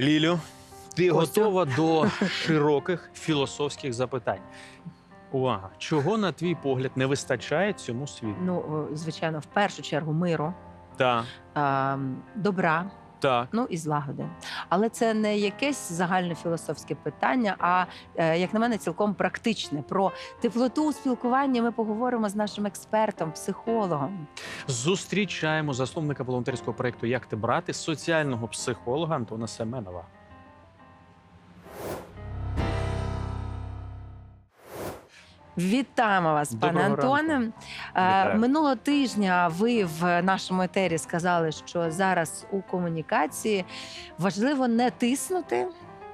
Лілю, ти Костя. готова до широких філософських запитань. Увага! Чого, на твій погляд, не вистачає цьому світу? Ну, звичайно, в першу чергу миру, Так, а, добра, так. ну і злагоди. Але це не якесь загальне філософське питання, а е, як на мене, цілком практичне. Про теплоту у спілкуванні ми поговоримо з нашим експертом, психологом. Зустрічаємо засновника волонтерського проєкту Як ти брати соціального психолога Антона Семенова. Вітаємо вас, пане Доброго ранку. Антоне. Е. Минулого тижня ви в нашому етері сказали, що зараз у комунікації важливо не тиснути.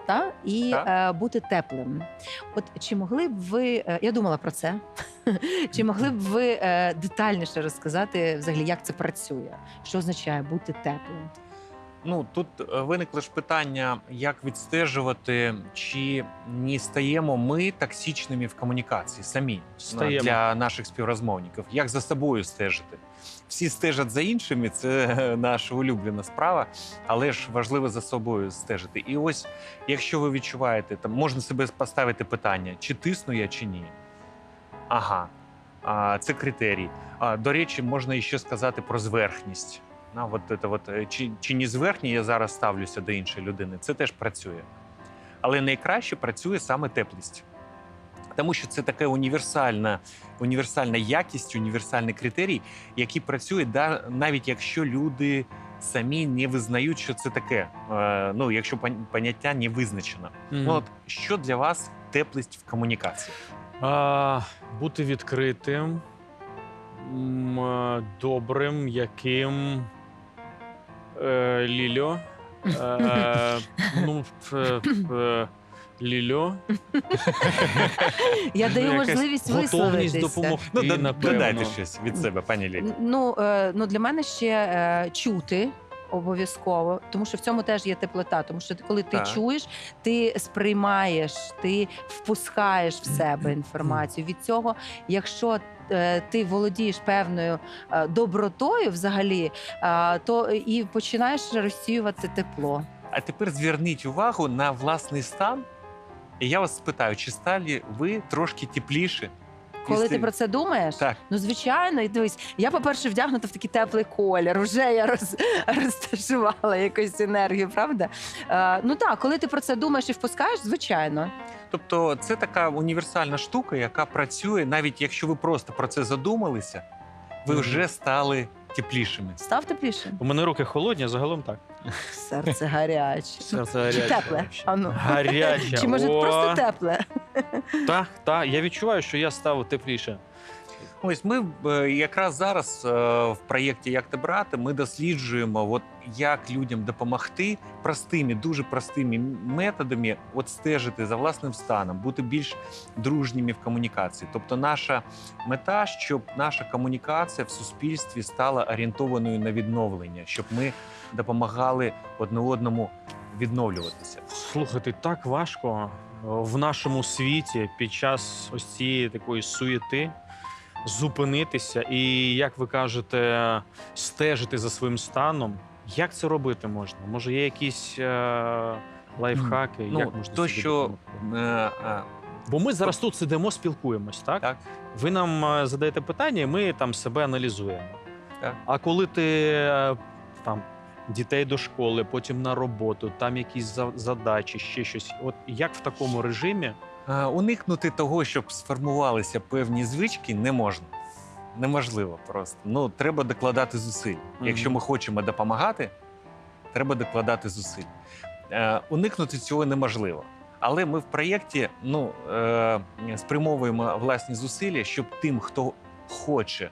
Та і Так. е, бути теплим. От чи могли б ви, е, я думала про це, чи могли б ви детальніше розказати взагалі, як це працює? Що означає бути теплим? Ну тут е, виникло ж питання, як відстежувати, чи не стаємо ми токсичними в комунікації самі Стаємо. для наших співрозмовників. Як за собою стежити? Всі стежать за іншими, це е, наша улюблена справа, але ж важливо за собою стежити. І ось, якщо ви відчуваєте, там можна себе поставити питання, чи тисну я, чи ні. Ага, а, це критерій. А, до речі, можна іще сказати про зверхність. На, от, це, от, е, чи, чи не зверхні я зараз ставлюся до іншої людини, це теж працює. Але найкраще працює саме теплість. Тому що це така універсальна, універсальна якість, універсальний критерій, який працює да, навіть якщо люди самі не визнають, що це таке. Е, ну, якщо пон- поняття не визначено. Мгм. Ну, от, що для вас теплість в комунікації? А, бути відкритим, е, добрим, яким Лільо. Е, ну, е, Лільо. Я даю Якась можливість готовність висловитися. допомогти. Ну, да- напевно. додайте щось від себе, пані Лілі. Ну, е, ну для мене ще е, чути. Обов'язково, тому що в цьому теж є теплота. Тому що ти- коли ти Так. чуєш, ти сприймаєш, ти впускаєш в себе інформацію. Від цього, якщо ти володієш певною е, добротою, взагалі, е, то і починаєш розсіювати тепло. А тепер зверніть увагу на власний стан. І я вас спитаю, чи стали ви трошки тепліше? Коли ти про це думаєш, Так. ну звичайно, і дивись, я, по-перше, вдягнута в такий теплий колір. Вже я роз, розташувала якусь енергію, правда? Е, ну так, коли ти про це думаєш і впускаєш, звичайно. Тобто це така універсальна штука, яка працює, навіть якщо ви просто про це задумалися, ви вже стали теплішими. Став тепліше. У мене руки холодні, загалом так. Серце гаряче. Серце Чи гаряче. тепле? вообще. Ну. Гаряче. Чи може О, просто тепле? Так, так. Я відчуваю, що я став тепліше. Ось ми е, якраз зараз е, в проєкті Як ти брати ми досліджуємо, от як людям допомогти простими, дуже простими методами, от стежити за власним станом, бути більш дружніми в комунікації. Тобто, наша мета, щоб наша комунікація в суспільстві стала орієнтованою на відновлення, щоб ми допомагали одне одному відновлюватися. Слухайте, так важко в нашому світі під час ось цієї такої суєти зупинитися і, як ви кажете, стежити за своїм станом. Як це робити можна? Може, є якісь е, лайфхаки? Ну, як можна то, що допомогти? е, е, Бо ми зараз тут сидимо, спілкуємось, так? Так. Ви нам е, задаєте питання, і ми там себе аналізуємо. Так. А коли ти там дітей до школи, потім на роботу, там якісь за- задачі, ще щось. От як в такому режимі Е, Уникнути того, щоб сформувалися певні звички, не можна. Неможливо просто. Ну, треба докладати зусиль. Якщо ми хочемо допомагати, треба докладати зусиль. Е, уникнути цього неможливо. Але ми в проєкті ну, е, спрямовуємо власні зусилля, щоб тим, хто хоче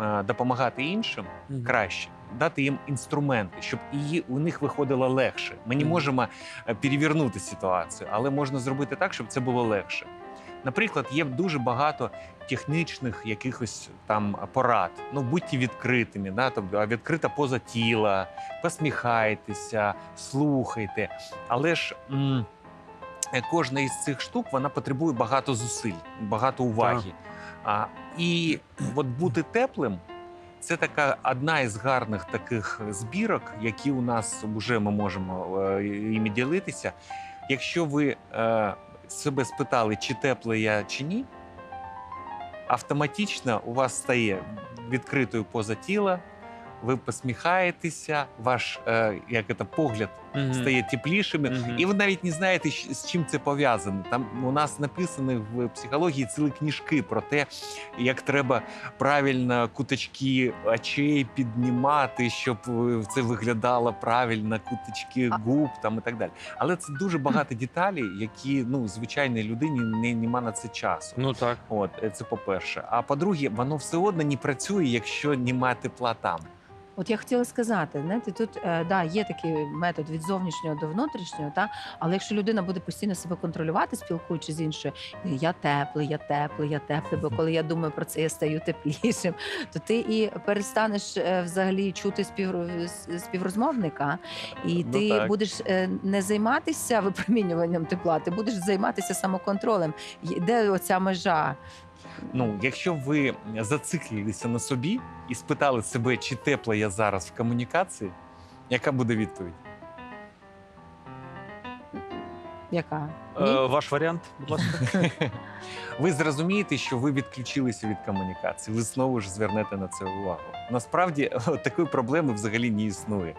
е, допомагати іншим, краще, дати їм інструменти, щоб і у них виходило легше. Ми не можемо е, перевернути ситуацію, але можна зробити так, щоб це було легше. Наприклад, є дуже багато технічних якихось там порад. Ну будьте відкритими, да? тобто відкрита поза тіла, посміхайтеся, слухайте. Але ж м, е, кожна із цих штук вона потребує багато зусиль, багато уваги. А, і от бути теплим це така одна із гарних таких збірок, які у нас вже ми можемо е, іми ділитися. Якщо ви е, себе спитали, чи теплий я чи ні, автоматично у вас стає відкритою поза тіла, ви посміхаєтеся, ваш е, як це, погляд Мгм. стає теплішими, Мгм. і ви навіть не знаєте, з чим це пов'язано. Там у нас написані в психології цілі книжки про те, як треба правильно куточки очей піднімати, щоб е, це виглядало правильно, куточки губ там і так далі. Але це дуже багато деталей, які ну звичайній людині не нема на це часу. Ну так. От е, це по-перше. А по-друге, воно все одно не працює, якщо немає тепла там. От я хотіла сказати, знаєте, тут е, да, є такий метод від зовнішнього до внутрішнього, та але якщо людина буде постійно себе контролювати, спілкуючись з іншою, я теплий, я теплий, я теплий, бо коли я думаю про це, я стаю теплішим, то ти і перестанеш е, взагалі чути спів, співрозмовника, і Ну, ти так. будеш е, не займатися випромінюванням тепла, ти будеш займатися самоконтролем. Де оця межа? Ну, якщо ви зациклилися на собі і спитали себе, чи тепла я зараз в комунікації, яка буде відповідь? Яка? Е, Ні? ваш варіант, будь ласка. Ви зрозумієте, що ви відключилися від комунікації. Ви знову ж звернете на це увагу. Насправді такої проблеми взагалі не існує.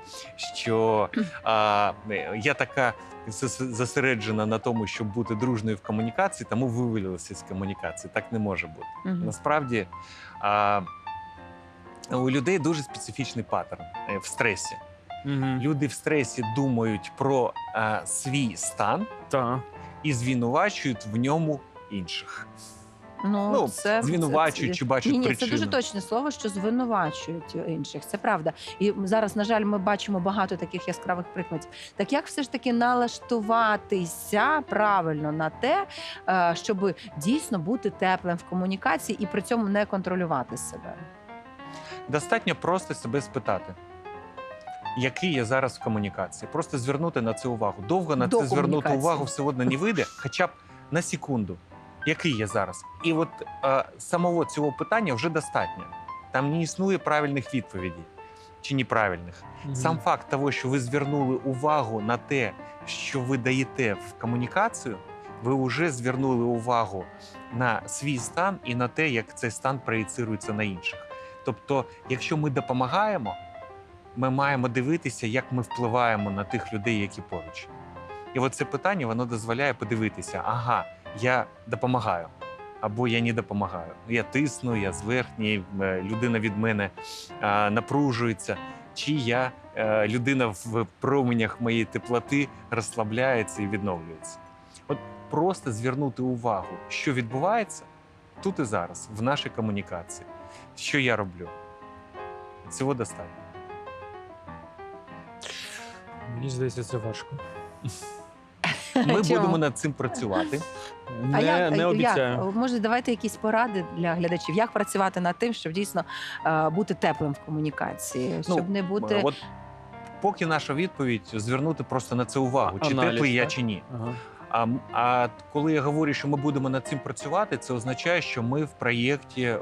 Що а, я така зосереджена на тому, щоб бути дружною в комунікації, тому вивалилася з комунікації. Так не може бути. Насправді а, у людей дуже специфічний паттерн е, в стресі. Мгм. Люди в стресі думають про а, свій стан Так. і звинувачують в ньому інших. Ну, Ну, це звинувачують це- чи бачать ні, ні, причину. Це дуже точне слово, що звинувачують інших. Це правда. І зараз, на жаль, ми бачимо багато таких яскравих прикладів. Так як все ж таки налаштуватися правильно на те, е, щоб дійсно бути теплим в комунікації і при цьому не контролювати себе? Достатньо просто себе спитати, який я зараз в комунікації. Просто звернути на це увагу. Довго на До це звернути увагу все одно не вийде, хоча б на секунду. Який я зараз? І от е, самого цього питання вже достатньо. Там не існує правильних відповідей чи неправильних. Мгм. Сам факт того, що ви звернули увагу на те, що ви даєте в комунікацію, ви вже звернули увагу на свій стан і на те, як цей стан проєцирується на інших. Тобто, якщо ми допомагаємо, ми маємо дивитися, як ми впливаємо на тих людей, які поруч. І от це питання воно дозволяє подивитися: ага, я допомагаю. Або я не допомагаю. Я тисну, я зверхній, е, людина від мене е, напружується, чи я е, людина в променях моєї теплоти розслабляється і відновлюється. От просто звернути увагу, що відбувається тут і зараз, в нашій комунікації. Що я роблю? Цього достатньо. Мені здається, це важко. Ми Чого? будемо над цим працювати. Не, а як, не обіцяю. Як? Може, давайте якісь поради для глядачів, як працювати над тим, щоб дійсно е, бути теплим в комунікації, щоб не бути От поки наша відповідь звернути просто на це увагу, чи Аналіз, теплий я чи ні. Ага. А, а коли я говорю, що ми будемо над цим працювати, це означає, що ми в проєкті е,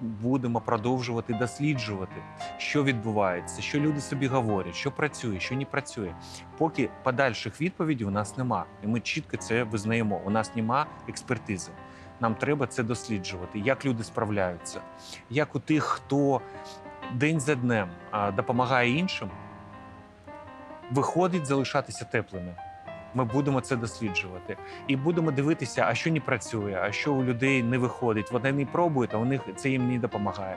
будемо продовжувати досліджувати, що відбувається, що люди собі говорять, що працює, що не працює. Поки подальших відповідей у нас нема, і ми чітко це визнаємо. У нас нема експертизи. Нам треба це досліджувати, як люди справляються, як у тих, хто день за днем допомагає іншим, виходить залишатися теплими. Ми будемо це досліджувати і будемо дивитися, а що не працює, а що у людей не виходить. Вони не пробують, а у них це їм не допомагає.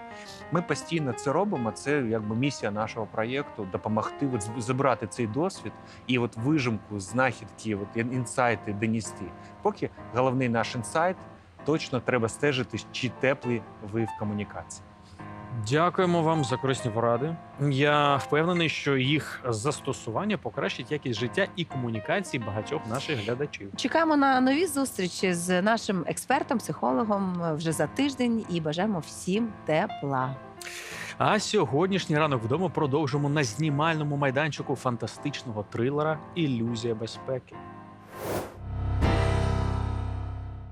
Ми постійно це робимо. Це якби місія нашого проєкту допомогти от, забрати цей досвід і от вижимку, знахідки, от інсайти донести. Поки головний наш інсайт точно треба стежити, чи теплі ви в комунікації. Дякуємо вам за корисні поради. Я впевнений, що їх застосування покращить якість життя і комунікації багатьох наших глядачів. Чекаємо на нові зустрічі з нашим експертом, психологом вже за тиждень і бажаємо всім тепла. А сьогоднішній ранок вдома продовжимо на знімальному майданчику фантастичного трилера Ілюзія безпеки.